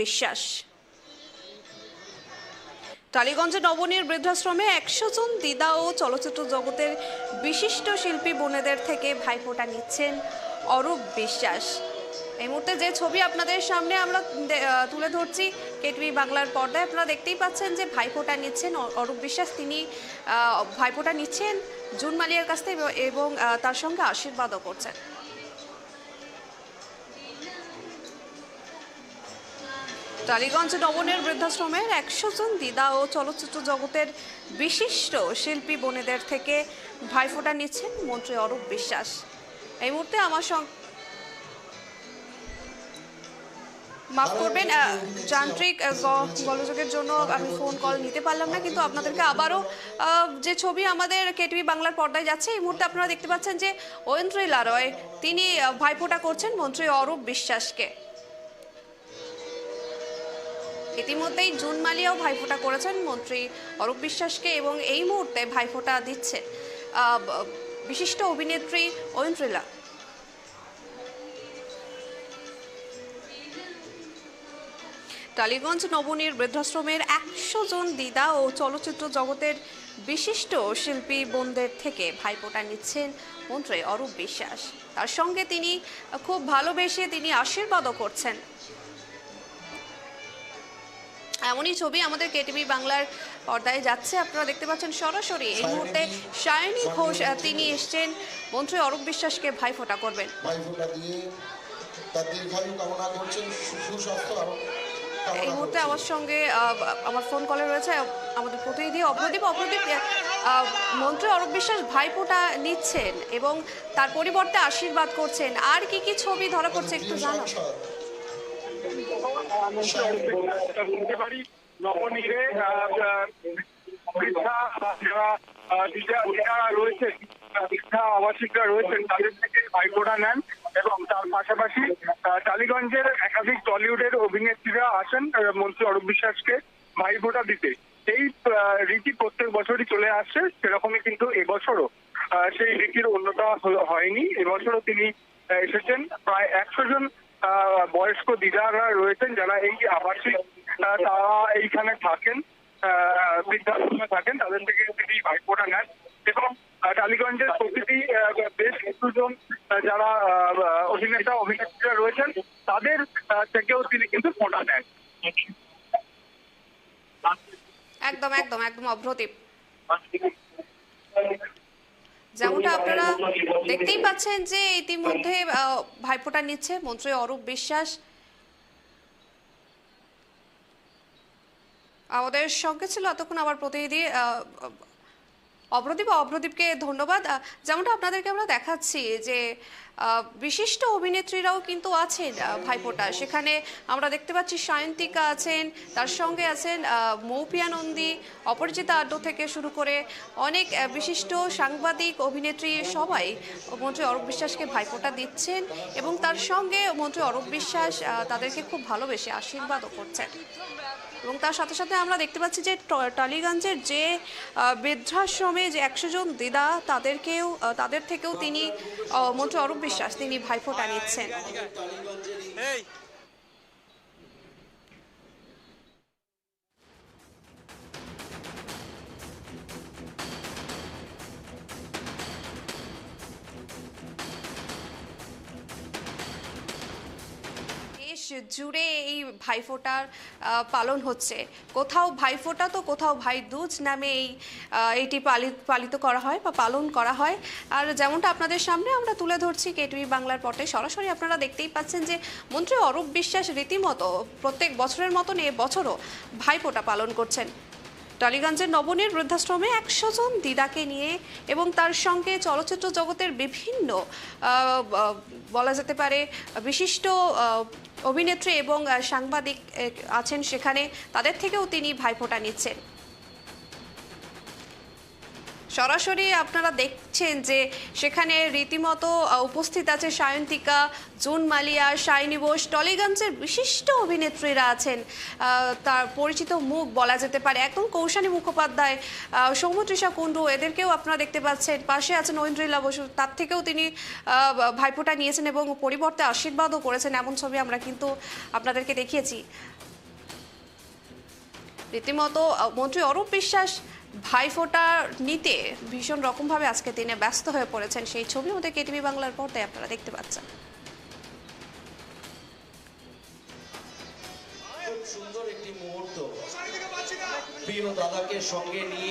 বিশ্বাস টালিগঞ্জে নবনীর বৃদ্ধাশ্রমে একশো জন দিদা ও চলচ্চিত্র জগতের বিশিষ্ট শিল্পী বোনেদের থেকে ভাইফোঁটা নিচ্ছেন অরূপ বিশ্বাস। এই মুহূর্তে যে ছবি আপনাদের সামনে আমরা তুলে ধরছি কেটিভি বাংলার পর্দায়, আপনারা দেখতেই পাচ্ছেন যে ভাইফোঁটা নিচ্ছেন অরূপ বিশ্বাস। তিনি ভাইফোঁটা নিচ্ছেন জুন মালিয়ার কাছ থেকে এবং তার সঙ্গে আশীর্বাদও করছেন। টালিগঞ্জ নবনের বৃদ্ধাশ্রমের একশো জন দিদা ও চলচ্চিত্র জগতের বিশিষ্ট শিল্পী বোনেদের থেকে ভাইফোঁটা নিচ্ছেন মন্ত্রী অরূপ বিশ্বাস। এই মুহূর্তে আমার সঙ্গে মাফ করবেন যান্ত্রিক গোলযোগের জন্য আমি ফোন কল নিতে পারলাম না, কিন্তু আপনাদেরকে আবারও যে ছবি আমাদের কেটিভি বাংলার পর্দায় যাচ্ছে, এই মুহূর্তে আপনারা দেখতে পাচ্ছেন যে ঐন্দ্রী লারয় তিনি ভাইফোঁটা করছেন মন্ত্রী অরূপ বিশ্বাসকে। ইতিমধ্যেই জুন মালিয়াও ভাইফোঁটা করেছেন মন্ত্রী অরূপ বিশ্বাসকে এবং এই মুহূর্তে ভাইফোঁটা দিচ্ছে বিশিষ্ট অভিনেত্রী ঐন্দ্রিলা। টালিগঞ্জ নবনীর বৃদ্ধাশ্রমের একশো জন দিদা ও চলচ্চিত্র জগতের বিশিষ্ট শিল্পী বোনদের থেকে ভাইফোঁটা নিচ্ছেন মন্ত্রী অরূপ বিশ্বাস। তার সঙ্গে তিনি খুব ভালোবেসে তিনি আশীর্বাদও করছেন। এমনই ছবি আমাদের কেটিভি বাংলার পর্দায় যাচ্ছে। আপনারা দেখতে পাচ্ছেন সরাসরি এই মুহূর্তে সায়নী ঘোষ তিনি এসছেন। মন্ত্রী অরূপ বিশ্বাসকে ভাইফোঁটা করবেন। ভাইফোঁটা দিয়ে তার দীর্ঘায়ু কামনা করছেন। সুস্বাস্থ্য এই মুহূর্তে আমার সঙ্গে আমার ফোন কলে রয়েছে আমাদের প্রতিনিধি অভ্রদীপ অভ্রদীপ আহ, মন্ত্রী অরূপ বিশ্বাস ভাইফোঁটা নিচ্ছেন এবং তার পরিবর্তে আশীর্বাদ করছেন। আর কি কি ছবি ধরা পড়ছে একটু প্রিয় বলতে পারি নবনীরে আহ, বৃদ্ধা আবাসিকরা রয়েছেন তাদের থেকে ভাইফোঁটা নেন এবং তার পাশাপাশি টালিগঞ্জের একাধিক টলিউডের অভিনেত্রীরা আসেন মন্ত্রী অরূপ বিশ্বাসকে ভাইফোঁটা দিতে এই রীতি প্রত্যেক বছরই চলে আসছে সেরকমই কিন্তু এবছরও সেই রীতির অন্যতা হয়নি। এবছরও তিনি এসেছেন। প্রায় একশো জন বয়স্ক দিদারা রয়েছেন যারা এই আবাসিক তারা এইখানে থাকেন বৃদ্ধাশ্রমে থাকেন তাদের থেকে তিনি ভাইফোঁটা নেন। এবং টালিগঞ্জের আহ, বেশ কিছুজন যারা অভিনেতা অভিনেত্রীরা রয়েছেন তাদের থেকেও তিনি কিন্তু ফোঁটা নেন। একদম একদম একদম অভ্রদীপ। যেমনটা আপনারা দেখতেই পাচ্ছেন যে ইতিমধ্যে আহ, ভাইফোঁটা নিচ্ছে মন্ত্রী অরূপ বিশ্বাস। আমাদের সঙ্গে ছিল এতক্ষণ আমার প্রতিনিধি আহ, অভ্রদীপ অভ্রদীপকে ধন্যবাদ। যেমনটা আপনাদেরকে আমরা দেখাচ্ছি যে বিশিষ্ট অভিনেত্রীরাও কিন্তু আছেন ভাইফোঁটা। সেখানে আমরা দেখতে পাচ্ছি সায়ন্তিকা আছেন, তার সঙ্গে আছেন মৌপিয়া নন্দী অপরাজিতা আড্ড থেকে শুরু করে অনেক বিশিষ্ট সাংবাদিক, অভিনেত্রী সবাই মন্ত্রী অরূপ বিশ্বাসকে ভাইফোঁটা দিচ্ছেন এবং তার সঙ্গে মন্ত্রী অরূপ বিশ্বাস তাদেরকে খুব ভালোবেসে আশীর্বাদও করছেন। এবং তার সাথে সাথে আমরা দেখতে পাচ্ছি যে টালিগঞ্জের যে বৃদ্ধাশ্রমে যে একশো জন দিদা, তাদেরকেও তাদের থেকেও তিনি মন্ত্রী অরূপ বিশ্বাস তিনি ভাইফোঁটা নিচ্ছেন। জুড়ে এই ভাইফোঁটার পালন হচ্ছে। কোথাও ভাইফোঁটা তো কোথাও ভাই দুজ নামে এই এটি পালিত পালিত করা হয় বা পালন করা হয়। আর যেমনটা আপনাদের সামনে আমরা তুলে ধরছি কেটুই বাংলার পটে, সরাসরি আপনারা দেখতেই পাচ্ছেন যে মন্ত্রী অরূপ বিশ্বাস রীতিমতো প্রত্যেক বছরের মতন এ বছরও ভাইফোঁটা পালন করছেন। টালিগঞ্জের নবনের বৃদ্ধাশ্রমে একশো জন দিদাকে নিয়ে এবং তার সঙ্গে চলচ্চিত্র জগতের বিভিন্ন বলা যেতে পারে, বিশিষ্ট অভিনেত্রী এবং সাংবাদিক আছেন সেখানে। তাদের থেকেও তিনি ভাইফোঁটা নিচ্ছেন। সরাসরি আপনারা দেখছেন যে সেখানে রীতিমতো উপস্থিত আছে সায়ন্তিকা জুন মালিয়া শাইনি বোস টলিগঞ্জের বিশিষ্ট অভিনেত্রীরা আছেন। তার পরিচিত মুখ বলা যেতে পারে। একদম কৌশানী মুখোপাধ্যায় সৌমতৃষা কুণ্ডু এদেরকেও আপনারা দেখতে পাচ্ছেন। পাশে আছেন ঐন্দ্রিলা বসু তার থেকেও তিনি আহ, ভাইফোঁটা নিয়েছেন এবং পরিবর্তে আশীর্বাদও করেছেন। এমন ছবি আমরা কিন্তু আপনাদেরকে দেখিয়েছি। রীতিমতো মন্ত্রী অরূপ বিশ্বাস ভাইফোঁটা নিতে ভীষণ রকমভাবে আজকে দিনে ব্যস্ত হয়ে পড়েছেন সেই ছবি মধ্যে কেটিভি বাংলার পর্দায় আপনারা দেখতে পাচ্ছেন। সুন্দর একটি মুহূর্ত। প্রিয় দাদাকে সঙ্গে নিয়ে